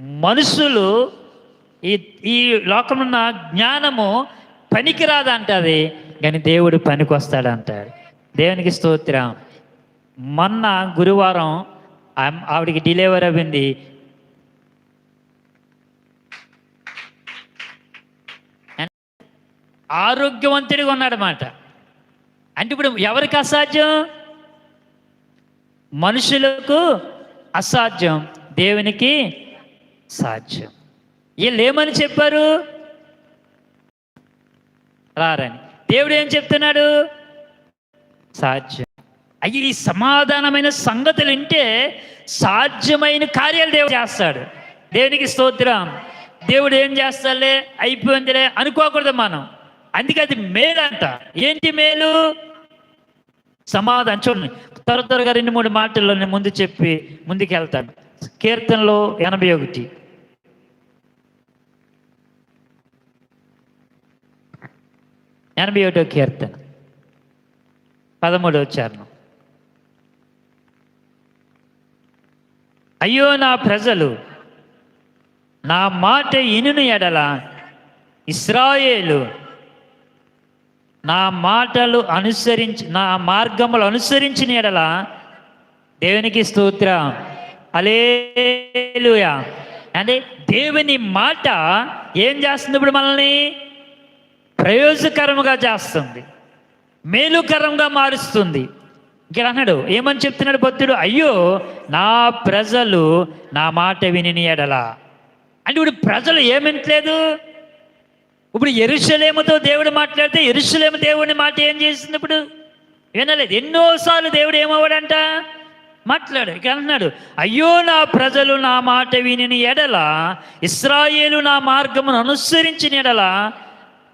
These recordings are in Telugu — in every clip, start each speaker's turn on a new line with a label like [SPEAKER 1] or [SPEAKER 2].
[SPEAKER 1] మనుషులు ఈ ఈ లోకంలో ఉన్న జ్ఞానము పనికిరాదంటది కానీ దేవుడు పనికి వస్తాడంటాడు దేవునికి స్తోత్రం. మొన్న గురువారం ఆవిడికి డెలివరీ అయింది. ఆరోగ్యవంతుడిగా ఉన్నాడనమాట అంటే ఇప్పుడు ఎవరికి అసాధ్యం? మనుషులకు అసాధ్యం. దేవునికి సాధ్యం. వీళ్ళు ఏమని చెప్పారు? రారని. దేవుడు ఏం చెప్తున్నాడు? సాధ్యం. అయ్యి ఈ సమాధానమైన సంగతులు వింటే సాధ్యమైన కార్యాలు దేవుడు చేస్తాడు. దేవునికి స్తోత్రం. దేవుడు ఏం చేస్తాడులే? అయిపోయిందిలే. అనుకోకూడదు మనం. అందుకే అది మేలు అంట ఏంటి మేలు? సమాధానం. చూడండి. త్వర త్వరగా రెండు మూడు మాటల్లో నేను ముందు చెప్పి ముందుకు వెళ్తాను కీర్తనలో ఎనభై ఒకటి. ఎనభై ఒకటో కీర్తన. పదమూడవ చరణం. అయ్యో నా ప్రజలు నా మాట ఇనును ఎడల ఇస్రాయేలు నా మాటలు అనుసరించి నా మార్గములు అనుసరించిన ఎడల దేవునికి స్తోత్ర. అలేలుయా అంటే దేవుని మాట ఏం చేస్తుంది ఇప్పుడు మనల్ని? ప్రయోజకరముగా చేస్తుంది. మేలుకరంగా మారుస్తుంది. ఇక్కడ అన్నాడు? ఏమని చెప్తున్నాడు భక్తుడు? అయ్యో నా ప్రజలు నా మాట విని ఎడలా. అంటే ఇప్పుడు ప్రజలు ఏమింటలేదు ఇప్పుడు ఎరుషలేముతో దేవుడు మాట్లాడితే ఎరుషలేము దేవుని మాట ఏం చేసింది ఇప్పుడు? వినలేదు. ఎన్నోసార్లు దేవుడు ఏమవ్వడంట? మాట్లాడు ఇక అంటున్నాడు అయ్యో నా ప్రజలు నా మాట విని ఎడల ఇస్రాయేలు నా మార్గమును అనుసరించిన ఎడల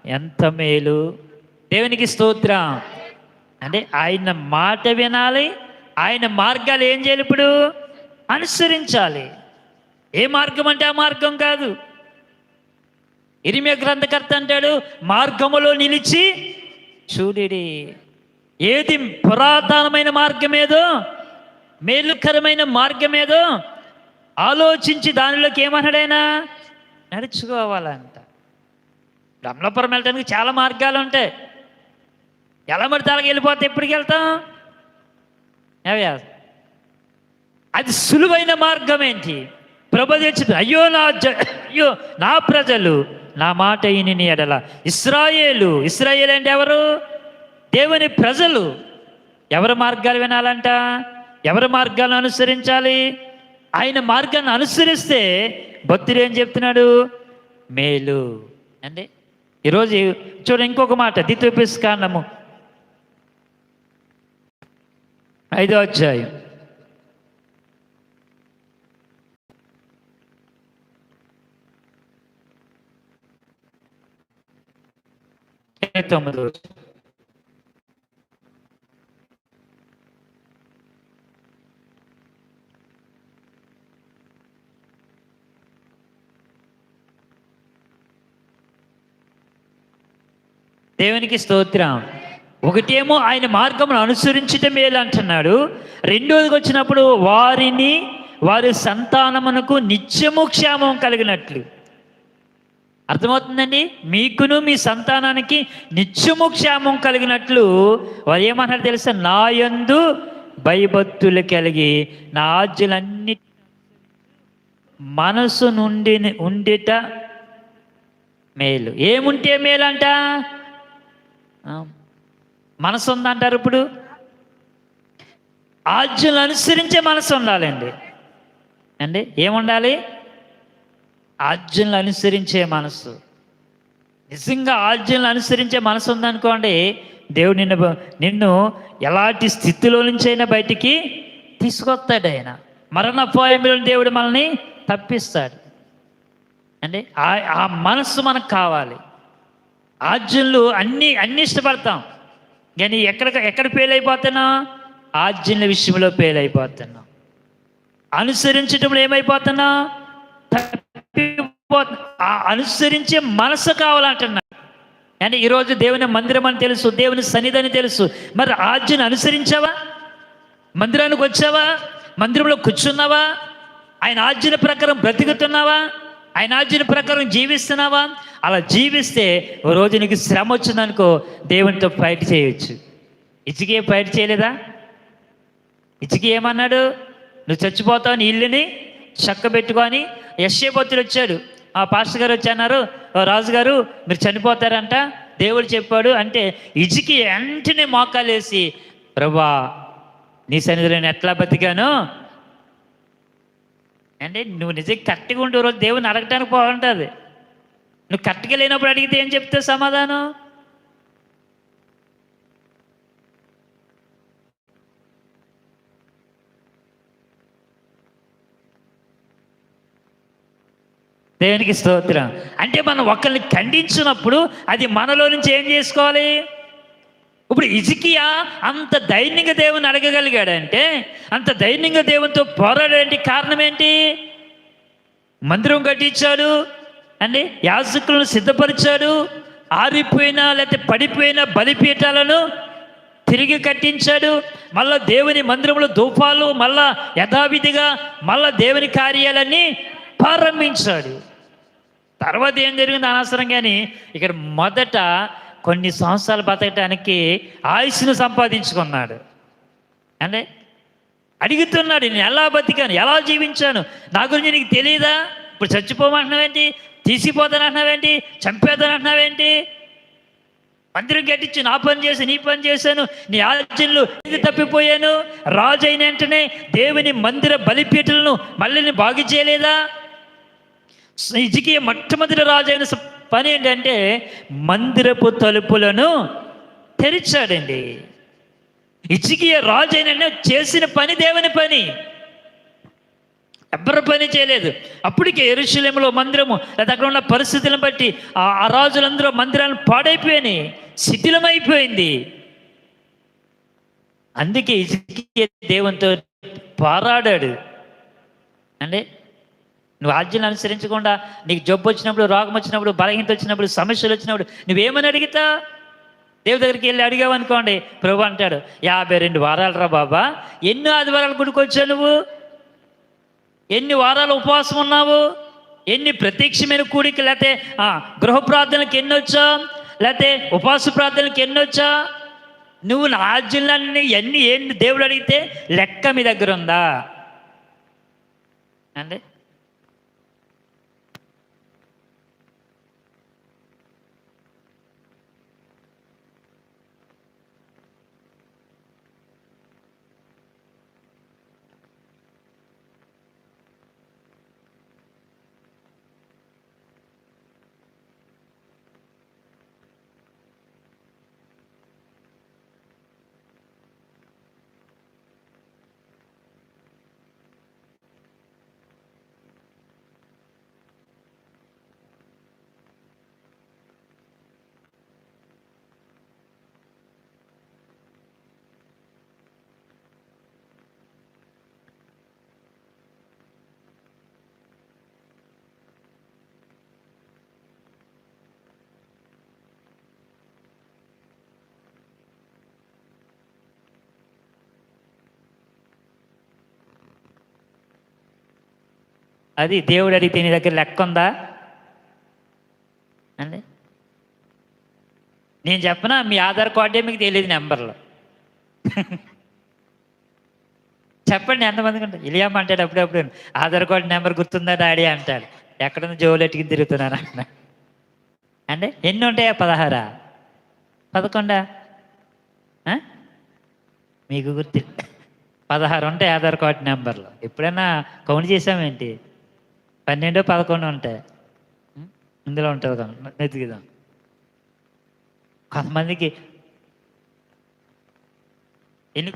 [SPEAKER 1] ఎంత మేలు. దేవునికి స్తోత్రం. అంటే ఆయన మాట వినాలి ఆయన మార్గాలు ఏం చేయాలి ఇప్పుడు? అనుసరించాలి. ఏ మార్గం అంటే ఆ మార్గం కాదు. ఇరిమే గ్రంథకర్త అంటాడు మార్గములో నిలిచి చూడిడి. ఏది పురాతనమైన మార్గమేదో మేలుకరమైన మార్గమేదో ఆలోచించి దానిలోకి ఏమన్నాడైనా నడుచుకోవాలంట. రమణపురం వెళ్ళడానికి చాలా మార్గాలు ఉంటాయి. ఎలా పడితే అలాగ వెళ్ళిపోతే ఎప్పటికి వెళ్తాం? ఏవయ్యా అది సులువైన మార్గం ఏంటి? ప్రభు అయ్యో నా జ అయ్యో నా ప్రజలు నా మాట ఇని ఎడల. ఇస్రాయేలు ఇస్రాయేల్ అంటే ఎవరు? దేవుని ప్రజలు. ఎవరి మార్గాలు వినాలంట? ఎవరి మార్గాలను అనుసరించాలి? ఆయన మార్గాన్ని అనుసరిస్తే భక్తుడు ఏం చెప్తున్నాడు? మేలు. అండి? ఈరోజు చూడ ఇంకొక మాట దిత్వపిస్కాండము ఐదో అధ్యాయం. ఇరవై తొమ్మిది దేవునికి స్తోత్రం. ఒకటేమో ఆయన మార్గమును అనుసరించటం మేలు అంటున్నాడు. రెండోదికి వచ్చినప్పుడు వారిని వారి సంతానమునకు నిత్యము క్షేమం కలిగినట్లు. అర్థమవుతుందండి? మీకును మీ సంతానానికి నిత్యము క్షేమం కలిగినట్లు. వారు ఏమన్నారు తెలుసా? నాయందు భయభక్తులు కలిగి నా ఆజ్యులన్ని మనసు నుండి ఉండిట మేలు. ఏముంటే మేలంట? మనసు ఉందంటారు ఇప్పుడు? ఆజ్ఞలు అనుసరించే మనసు ఉండాలండి. అండి ఏముండాలి? ఆజ్ఞలు అనుసరించే మనసు. నిజంగా ఆజ్ఞలు అనుసరించే మనసు ఉందనుకోండి దేవుడు నిన్ను నిన్ను ఎలాంటి స్థితిలో నుంచైనా బయటికి తీసుకొస్తాడు ఆయన. మరణపోయంలో దేవుడు మనల్ని తప్పిస్తాడు. అంటే ఆ ఆ మనస్సు మనకు కావాలి. ఆజ్ఞలు అన్నీ అన్నీ ఇష్టపడతాం. కానీ ఎక్కడ ఎక్కడ ఫెయిల్ అయిపోతున్నా ఆజ్ఞల విషయంలో ఫెయిల్ అయిపోతున్నా అనుసరించడంలో ఏమైపోతున్నా అనుసరించే మనసు కావాలంటున్నా. అంటే ఈరోజు దేవుని మందిరం అని తెలుసు దేవుని సన్నిధి అని తెలుసు. మరి ఆజ్ఞను అనుసరించావా? మందిరానికి వచ్చావా? మందిరంలో కూర్చున్నావా? ఆయన ఆజ్ఞల ప్రకారం బ్రతుకుతున్నావా? ఆయన ఆజ్ఞ ప్రకారం జీవిస్తున్నావా? అలా జీవిస్తే ఓ రోజు నీకు శ్రమ వచ్చిందనుకో దేవునితో ఫైట్ చేయొచ్చు. ఇచ్చికే ఫైట్ చేయలేదా? ఇచ్చికి ఏమన్నాడు? నువ్వు చచ్చిపోతావు నీ ఇల్లుని చక్కబెట్టుకొని యశ్యపత్రులు వచ్చాడు ఆ పాస్టర్ గారు వచ్చి అన్నారు రాజు గారు మీరు చనిపోతారంట. దేవుడు చెప్పాడు అంటే ఇజికి వెంటనే మోకాలేసి ప్రభా నీ సన్నిధిలో నేను ఎట్లా బతికాను అంటే నువ్వు నిజంగా కరెక్ట్గా ఉండే రోజు దేవుని అడగటానికి బాగుంటుంది నువ్వు కరెక్ట్గా లేనప్పుడు అడిగితే ఏం చెప్తే సమాధానం? దేవునికి స్తోత్రం. అంటే మనం ఒకరిని ఖండించినప్పుడు అది మనలో నుంచి ఏం చేసుకోవాలి? ఇప్పుడు ఇజికియా అంత ధైర్యంగా దేవుని అడగగలిగాడంటే అంత ధైర్యంగా దేవునితో పోరాడేంటి కారణం ఏంటి? మందిరం కట్టించాడు అండి యాజకులను సిద్ధపరిచాడు ఆరిపోయిన లేకపోతే పడిపోయిన బలిపీఠాలను తిరిగి కట్టించాడు మళ్ళా దేవుని మందిరంలో ధూపాలు మళ్ళా యథావిధిగా మళ్ళా దేవుని కార్యాలన్నీ ప్రారంభించాడు. తర్వాత ఏం జరిగింది అనవసరం కానీ ఇక్కడ మొదట కొన్ని సంవత్సరాలు బతకటానికి ఆయుష్ను సంపాదించుకున్నాడు. అంటే అడుగుతున్నాడు నేను ఎలా బతికాను? ఎలా జీవించాను? నా గురించి నీకు తెలియదా ఇప్పుడు చచ్చిపోమంటున్నావేంటి? తీసిపోతానంటున్నావేంటి? చంపేద్దానంటున్నావేంటి మందిరం కట్టించి నా పని చేసి నీ పని చేశాను. నీ ఆలోచనలు ఇది తప్పిపోయాను. రాజు అయిన వెంటనే దేవుని మందిర బలిపీటలను మళ్ళీ బాగు చేయలేదా? ఇజికి మొట్టమొదటి రాజు అయిన పని ఏంటంటే మందిరపు తలుపులను తెరిచాడండి. ఇచ్చికి రాజు అయిన చేసిన పని దేవుని పని. ఎవ్వరు పని చేయలేదు. అప్పటికే ఎరుశలేములో మందిరము లేదా అక్కడ ఉన్న పరిస్థితులను బట్టి ఆ ఆ రాజులందరూ మందిరాలు పాడైపోయినాయి శిథిలమైపోయింది. అందుకే ఇజికి దేవునితో పారాడాడు. అంటే నువ్వు ఆజ్ఞలు అనుసరించకుండా నీకు జబ్బు వచ్చినప్పుడు రోగం వచ్చినప్పుడు బలహీనత వచ్చినప్పుడు సమస్యలు వచ్చినప్పుడు నువ్వేమని అడిగితా? దేవుడి దగ్గరికి వెళ్ళి అడిగావు అనుకోండి. ప్రభు అంటాడు యాభై రెండు వారాలు రా బాబా. ఎన్ని ఆదివారాలు గుడికొచ్చావు నువ్వు? ఎన్ని వారాలు ఉపవాసం ఉన్నావు? ఎన్ని ప్రత్యక్షమైన కూడికి లేకపోతే గృహ ప్రార్థనలకు ఎన్ని వచ్చా లేకపోతే ఉపవాస ప్రార్థనలకు ఎన్ని వచ్చా నువ్వు నా ఆజ్ఞలన్నీ ఎన్ని ఏంటి దేవుడు అడిగితే లెక్క మీ దగ్గర ఉందా? అంటే అది దేవుడు అడిగితే నీ దగ్గర లెక్క ఉందా? అండి? నేను చెప్పనా? మీ ఆధార్ కార్డే మీకు తెలియదు నెంబర్లు. చెప్పండి ఎంతమందికి ఉంటుంది? ఇలియమ్మ అంటాడు అప్పుడప్పుడు ఆధార్ కార్డు నెంబర్ గుర్తుందా డాడీ అంటాడు. ఎక్కడుంది జోలు ఎట్టుకుని తిరుగుతున్నాను అంటున్నా. అంటే ఎన్ని ఉంటాయా పదహారా? పదకొండా? మీకు గుర్తు. పదహారు ఉంటాయి ఆధార్ కార్డు నెంబర్లు. ఎప్పుడైనా కౌంట్ చేసామేంటి? పన్నెండు పదకొండు ఉంటాయి? ఇందులో ఉంటుంది కదా వెతికిదాం కొంతమందికి ఎన్ని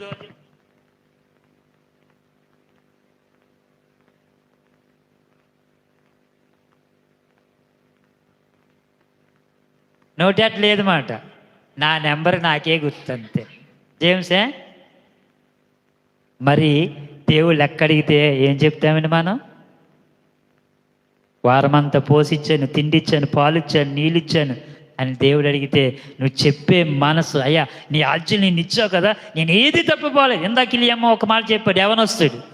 [SPEAKER 1] నోటాట్ లేదు మాట. నా నెంబర్ నాకే గుర్తంతే. జేమ్సే? మరి దేవుళ్ళు ఎక్కడిగితే ఏం చెప్తామండి మనం? వారమంతా పోసిచ్చాను తిండిచ్చాను పాలిచ్చాను నీళ్ళిచ్చాను అని దేవుడు అడిగితే నువ్వు చెప్పే మనసు అయ్యా నీ ఆజ్ఞలు నేను ఇచ్చావు కదా నేను ఏది తప్పిపోలేదు ఇందాక అమ్మ ఒక మాట చెప్పాడు ఎవనొస్తాడు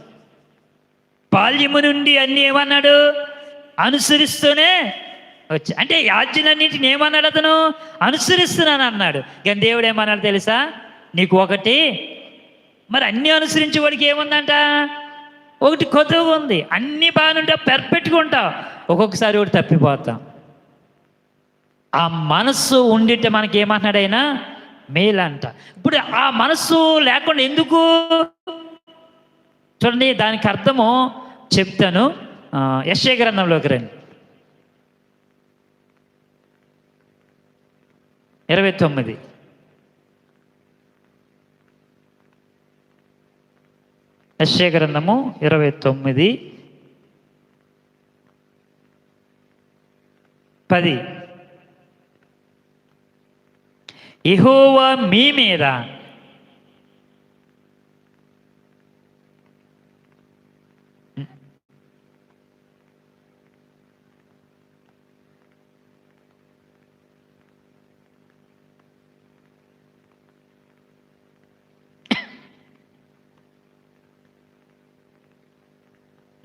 [SPEAKER 1] బాల్యము నుండి అన్ని ఏమన్నాడు? అనుసరిస్తూనే వచ్చి అంటే ఈ ఆజ్ఞలన్నింటిని ఏమన్నాడు అతను? అనుసరిస్తున్నాను అన్నాడు. కానీ దేవుడు ఏమన్నాడు తెలుసా? నీకు ఒకటి మరి అన్ని అనుసరించే వాడికి ఏముందంట? ఒకటి కొద్దుగా ఉంది. అన్ని ఉంటావు పెర్ఫెక్ట్గా ఉంటావు. ఒక్కొక్కసారి కూడా తప్పిపోతాం. ఆ మనస్సు ఉండితే మనకి ఏమంటున్నాడు ఆయన మేలంట. ఇప్పుడు ఆ మనస్సు లేకుండా ఎందుకు? చూడండి దానికి అర్థము చెప్తాను. ఆ, గ్రంథంలోకి రండి. ఇరవై తొమ్మిది. యెషయా గ్రంథము ఇరవై తొమ్మిది. పది. యెహోవా మీ మీద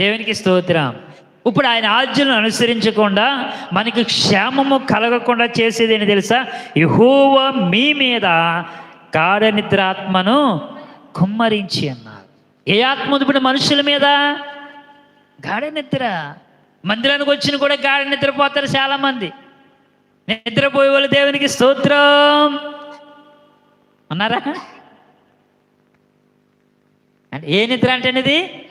[SPEAKER 1] దేవునికి స్తోత్రం. ఇప్పుడు ఆయన ఆజ్ఞలను అనుసరించకుండా మనకి క్షేమము కలగకుండా చేసేది అని తెలుసా? యహోవ మీ మీద కాడనిద్రాత్మను కుమ్మరించి అన్నారు. ఏ ఆత్మ ఉంది ఇప్పుడు మనుషుల మీద? గాఢనిద్ర. మందిరానికి వచ్చిన కూడా గాఢ నిద్రపోతారు చాలామంది. నిద్రపోయే వాళ్ళు దేవునికి స్తోత్రం. ఉన్నారా? అంటే ఏ నిద్ర అంటే అనేది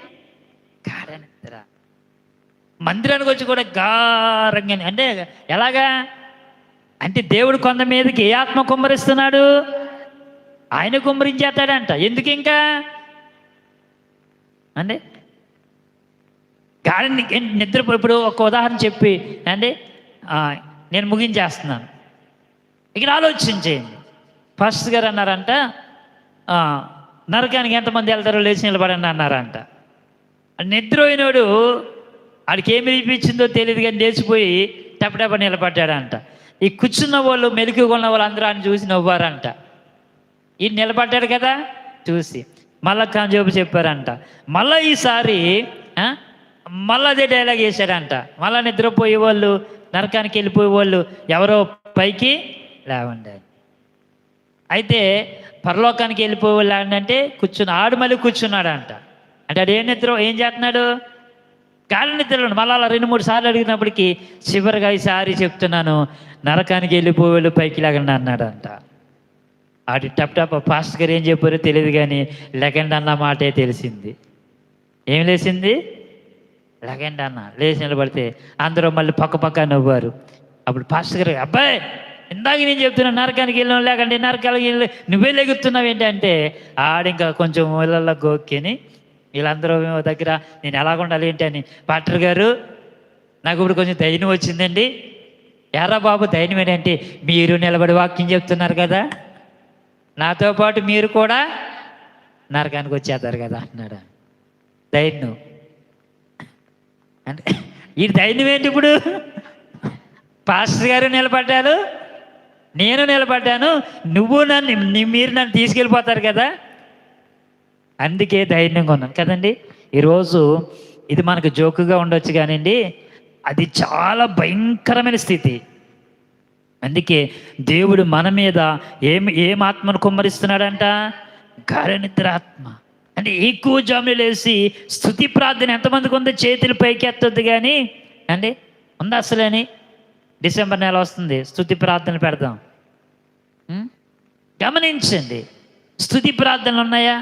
[SPEAKER 1] మందిరానికి వచ్చి కూడా గారంగా అంటే ఎలాగా? అంటే దేవుడు కొంత మీదకి ఏ ఆత్మ కుమ్మరిస్తున్నాడు? ఆయన కుమ్మరించేస్తాడంట. ఎందుకు ఇంకా? అంటే గాఢ నిద్ర ఇప్పుడు ఒక ఉదాహరణ చెప్పి అంటే నేను ముగించేస్తున్నాను. ఇక్కడ ఆలోచించేయండి ఫస్ట్ గారు అన్నారంట నరకానికి ఎంతమంది వెళ్తారో లేచి నిలబడండి అన్నారంట. నిద్రపోయినోడు వాడికి ఏమి వినిపించిందో తెలియదు కానీ లేచిపోయి టపటప నిలబడ్డాడంట. ఈ కూర్చున్న వాళ్ళు మెలుగు ఉన్న వాళ్ళు అందరూ ఆయన చూసి నవ్వారంట. ఈయన నిలబడ్డాడు కదా? చూసి. మళ్ళా కాంజోబు చెప్పారంట. మళ్ళా ఈసారి మళ్ళా అదే డైలాగ్ వేశాడంట. మళ్ళా నిద్రపోయే వాళ్ళు నరకానికి వెళ్ళిపోయే వాళ్ళు ఎవరో పైకి లేవండి. అయితే పరలోకానికి వెళ్ళిపోయే వాళ్ళు అంటే కూర్చున్న ఆడు మళ్ళీ కూర్చున్నాడంట. అంటే ఆడు ఏం నిద్ర ఏం చేస్తున్నాడు? గాలి నిద్రలో మళ్ళీ అలా రెండు మూడు సార్లు అడిగినప్పటికీ చివరిగా ఈసారి చెప్తున్నాను నరకానికి వెళ్ళిపోయే వాళ్ళు పైకి లేకుండా అన్నాడంట. ఆడి టప్ టప్ ఫాస్ట్ గారు ఏం చెప్పారో తెలియదు కానీ లెగండ్ అన్న మాటే తెలిసింది. ఏం లేచింది లెగండ్ అన్న. లేచి నిలబడితే అందరూ మళ్ళీ పక్క పక్క నవ్వారు. అప్పుడు పాస్టర్ గారు అబ్బాయి ఇందాక నేను చెప్తున్నా నరకానికి వెళ్ళాం లేకండి నరకాలకి వెళ్ళి నువ్వే లెగుతున్నావు ఏంటంటే ఆడింకా కొంచెం ఊళ్ళల్లో గోక్కిని వీళ్ళందరూ దగ్గర నేను ఎలాగ ఉండాలి ఏంటి అని. పాటర్ గారు నాకు ఇప్పుడు కొంచెం ధైర్యం వచ్చిందండి. ఎర్రా బాబు ధైర్యం ఏంటంటే మీరు నిలబడి వాక్యం చెప్తున్నారు కదా. నాతో పాటు మీరు కూడా నరకానికి వచ్చేస్తారు కదా అన్నాడు ధైర్యం. అంటే ఈ ధైర్యం ఏంటి ఇప్పుడు? పాస్టర్ గారు నిలబడ్డారు. నేను నిలబడ్డాను. నువ్వు నన్ను మీరు నన్ను తీసుకెళ్ళిపోతారు కదా. అందుకే ధైర్యంగా ఉన్నాను కదండి? ఈరోజు ఇది మనకు జోకుగా ఉండొచ్చు కానివ్వండి అది చాలా భయంకరమైన స్థితి. అందుకే దేవుడు మన మీద ఏం ఏం ఆత్మను కుమ్మరిస్తున్నాడంట? గరనిద్రాత్మ. ఆత్మ అంటే ఎక్కువ జాములు లేసి స్థుతి ప్రార్థన ఎంతమందికి ఉందో చేతులు పైకి ఎత్తొద్దు కానీ అండి ఉందా అసలేని డిసెంబర్ నెల వస్తుంది స్థుతి ప్రార్థన పెడదాం. గమనించండి. స్థుతి ప్రార్థనలు ఉన్నాయా?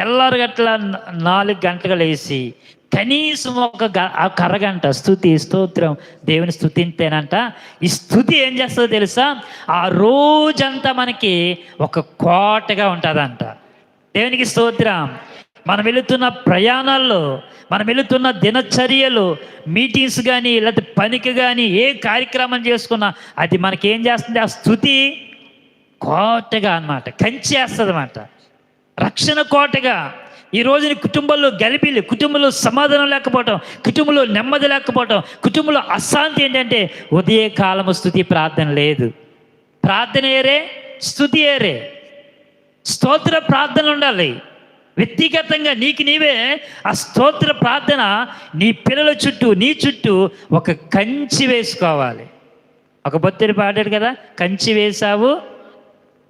[SPEAKER 1] తెల్లారు గట్ల నాలుగు గంటలు లేచి కనీసం ఒక గ- స్థుతి స్తోత్రం దేవుని స్థుతింతేనంట ఈ స్థుతి ఏం చేస్తుందో తెలుసా? ఆ రోజంతా మనకి ఒక కోటగా ఉంటుందంట. దేవునికి స్తోత్రం. మనం వెళుతున్న ప్రయాణాల్లో మనం వెళుతున్న దినచర్యలు మీటింగ్స్ కానీ లేకపోతే పనికి కానీ ఏ కార్యక్రమం చేసుకున్నా అది మనకి ఏం చేస్తుంది? ఆ స్థుతి కోటగా అన్నమాట. కంచేస్తుంది అన్నమాట రక్షణ కోటగా ఈ రోజు నీ కుటుంబంలో గలిబిలి కుటుంబంలో సమాధానం లేకపోవటం కుటుంబంలో నెమ్మది లేకపోవటం కుటుంబంలో అశాంతి ఏంటంటే ఉదయ కాలము స్థుతి ప్రార్థన లేదు. ప్రార్థన ఏరే? స్థుతి ఏరే. స్తోత్ర ప్రార్థనలు ఉండాలి. వ్యక్తిగతంగా నీకు నీవే ఆ స్తోత్ర ప్రార్థన నీ పిల్లల చుట్టూ నీ చుట్టూ ఒక కంచి వేసుకోవాలి. ఒక బొత్తుడు పాడాడు కదా కంచి వేశావు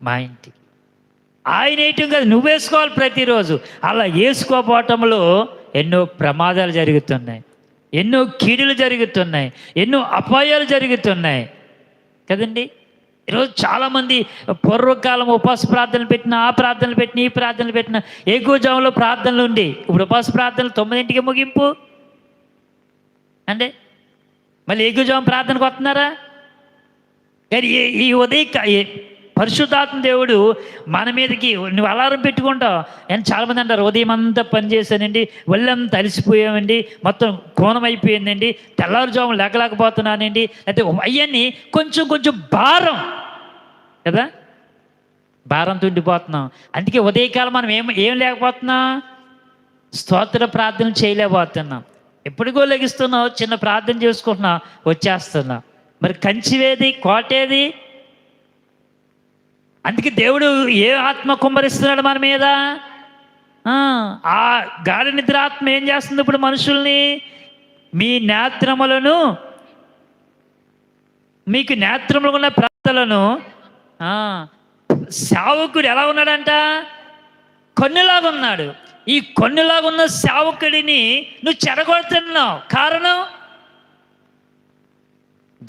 [SPEAKER 1] మా ఇంటికి. ఆయన వేయటం కాదు నువ్వు వేసుకోవాలి ప్రతిరోజు. అలా వేసుకోపోవటంలో ఎన్నో ప్రమాదాలు జరుగుతున్నాయి. ఎన్నో కీడులు జరుగుతున్నాయి. ఎన్నో అపాయాలు జరుగుతున్నాయి. కదండి? ఈరోజు చాలామంది పూర్వకాలం ఉపవాస ప్రార్థనలు పెట్టిన ఆ ప్రార్థనలు పెట్టిన ఈ ప్రార్థనలు పెట్టిన ఏకోజాములో ప్రార్థనలు ఉండి ఇప్పుడు ఉపవాస ప్రార్థనలు తొమ్మిదింటికి ముగింపు. అంటే మళ్ళీ ఏకోజాము ప్రార్థనకు వస్తున్నారా? కానీ ఈ- ఉదయం పరిశుద్ధాత్మ దేవుడు మన మీదకి నువ్వు అలారం పెట్టుకుంటావు. నేను చాలామంది అంటారు ఉదయం అంతా పనిచేశానండి ఒళ్ళంతా అలసిపోయామండి మొత్తం కోణం అయిపోయిందండి తెల్లవారుజాము లేకలేకపోతున్నానండి అయితే అవన్నీ కొంచెం కొంచెం భారం కదా? భారం తుండిపోతున్నాం. అందుకే ఉదయకాలం మనం ఏం ఏం లేకపోతున్నాం? స్తోత్ర ప్రార్థన చేయలేకపోతున్నాం. ఎప్పటికో లెగిస్తున్నావు చిన్న ప్రార్థన చేసుకుంటున్నావు వచ్చేస్తున్నావు. మరి కంచివేది కోటేది అందుకే దేవుడు ఏ ఆత్మ కుమ్మరిస్తున్నాడు మన మీద? ఆ, గాఢ నిద్ర ఆత్మ ఏం చేస్తుంది ఇప్పుడు మనుషుల్ని? మీ నేత్రములను మీకు నేత్రములు ఉన్న ప్రాంతాలను సేవకుడు ఎలా ఉన్నాడంట? కొన్నిలాగా ఉన్నాడు. ఈ కొన్నిలాగా ఉన్న సేవకుడిని నువ్వు చెడగొడుతున్నావు. కారణం?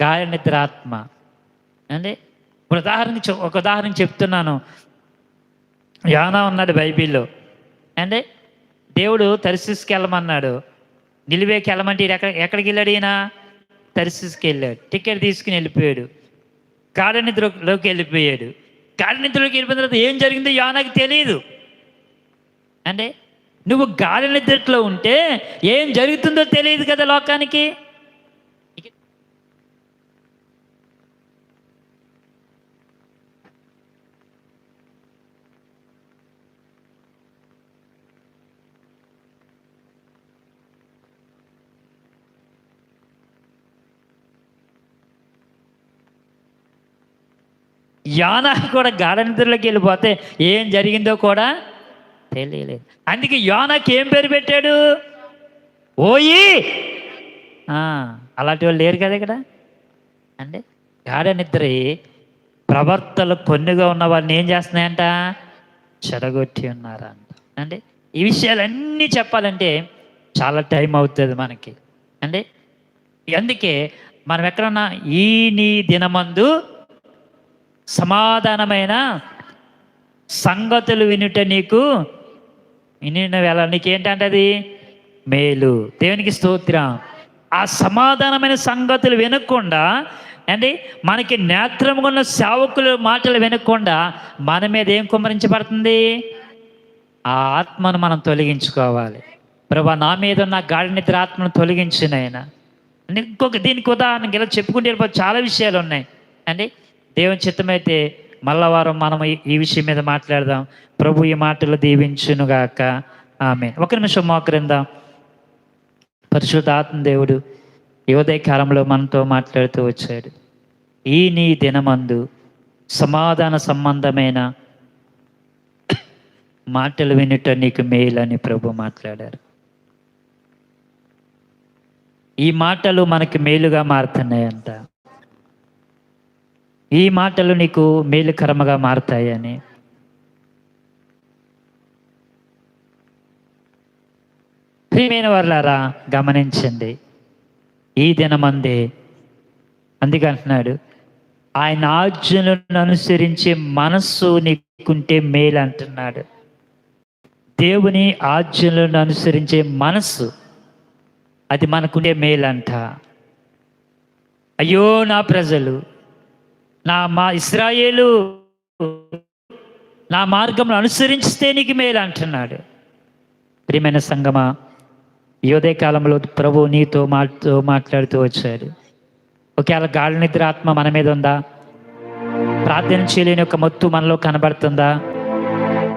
[SPEAKER 1] గాయ నిద్ర ఆత్మ. అంటే ఇప్పుడు ఉదాహరణ ఒక ఉదాహరణ చెప్తున్నాను. యానా ఉన్నాడు బైబిల్లో. అంటే దేవుడు తరిసిస్కి వెళ్ళమన్నాడు. నిలివేకి వెళ్ళమంటే ఎక్కడ ఎక్కడికి వెళ్ళాడు ఈయన? తరిసిస్కి వెళ్ళాడు. టికెట్ తీసుకుని వెళ్ళిపోయాడు. కాడనిద్రలోకి వెళ్ళిపోయాడు. కాడనిద్రలోకి వెళ్ళిపోయిన తర్వాత ఏం జరిగిందో యానాకి తెలియదు అంటే నువ్వు గాలి నిద్రలో ఉంటే ఏం జరుగుతుందో తెలియదు కదా లోకానికి? యానా కూడా గాఢ నిద్రలోకి వెళ్ళిపోతే ఏం జరిగిందో కూడా తెలియలేదు. అందుకే యోనాకి ఏం పేరు పెట్టాడు? ఓయి! అలాంటి వాళ్ళు లేరు కదా ఇక్కడ. అంటే గాఢ నిద్ర ప్రవర్తలు కొన్నిగా ఉన్న వాళ్ళని ఏం చేస్తున్నాయంట? చెడగొట్టి ఉన్నారంట. అంటే ఈ విషయాలన్నీ చెప్పాలంటే చాలా టైం అవుతుంది మనకి. అంటే అందుకే మనం ఎక్కడన్నా ఈ నీ దినమందు సమాధానమైన సంగతులు వినుట నీకు వినిన వేళ. నీకేంటంటే అది మేలు. దేవునికి స్తోత్రం. ఆ సమాధానమైన సంగతులు వినకుండా అంటే మనకి నేత్రముగా ఉన్న సేవకుల మాటలు వినకుండా మన మీద ఏం కుమ్మరించబడుతుంది? ఆ ఆత్మను మనం తొలగించుకోవాలి. ప్రభా నా మీద ఉన్న గాఢనిద్ర ఆత్మను తొలగించిన ఆయన ఇంకొక దీనికి ఉదాహరణకి ఇలా చెప్పుకుంటే చాలా విషయాలు ఉన్నాయి. అంటే దేవుని చిత్తమైతే మళ్ళా వారం మనం ఈ- విషయం మీద మాట్లాడదాం. ప్రభు ఈ మాటలు దీవించునుగాక. ఆమె ఒక నిమిషం మోకరిందాం పరిశుద్ధ ఆత్మ దేవుడు యువదయ కాలంలో మనతో మాట్లాడుతూ వచ్చాడు. ఈ నీ దినమందు సమాధాన సంబంధమైన మాటలు వినుట నీకు మేలని ప్రభు మాట్లాడారు. ఈ మాటలు మనకి మేలుగా మారుతున్నాయంట. ఈ మాటలు నీకు మేలుకరముగా మారుతాయని. ప్రియమైన వాళ్ళారా గమనించండి. ఈ దినమందే అందుకే అంటున్నాడు ఆయన ఆజ్ఞలను అనుసరించే మనస్సు నీకుంటే మేలు అంటున్నాడు. దేవుని ఆజ్ఞలను అనుసరించే మనస్సు అది మనకుండే మేలంట. అయ్యో నా ప్రజలు నా మా ఇస్రాయేలు నా మార్గంలో అనుసరించితే నీకు మేలు అంటున్నాడు. ప్రియమైన సంగమా యోదే కాలంలో ప్రభు నీతో మాతో మాట్లాడుతూ వచ్చాడు. ఒకవేళ గాలి నిద్ర ఆత్మ మన మీద ఉందా? ప్రార్థన చేయలేని ఒక మొత్తు మనలో కనబడుతుందా?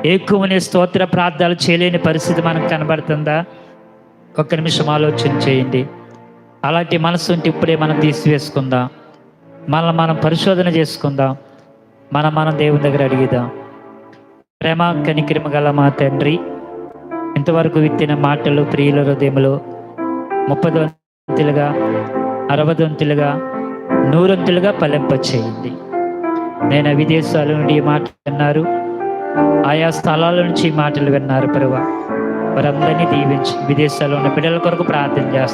[SPEAKER 1] ఎక్కువనే స్తోత్ర ప్రార్థనలు చేయలేని పరిస్థితి మనకు కనబడుతుందా? ఒక్క నిమిషం ఆలోచన చేయండి. అలాంటి మనసు ఉంటే ఇప్పుడే మనం తీసివేసుకుందాం. మనల్ని మనం పరిశోధన చేసుకుందాం. మనం మనం దేవుని దగ్గర అడిగిదాం. ప్రేమ కనిక్రమ గల మా తండ్రి ఇంతవరకు విత్తిన మాటలు ప్రియుల హృదయములో ముప్పదొంతులుగా అరవదొంతులుగా నూరొంతులుగా ఫలింపచేయండి. నేను విదేశాల నుండి ఈ మాట విన్నారు. ఆయా స్థలాల నుంచి ఈ మాటలు విన్నారు పరువ వారందరినీ దీవించి విదేశాల్లో ఉన్న బిడ్డల కొరకు ప్రార్థన చేస్తాను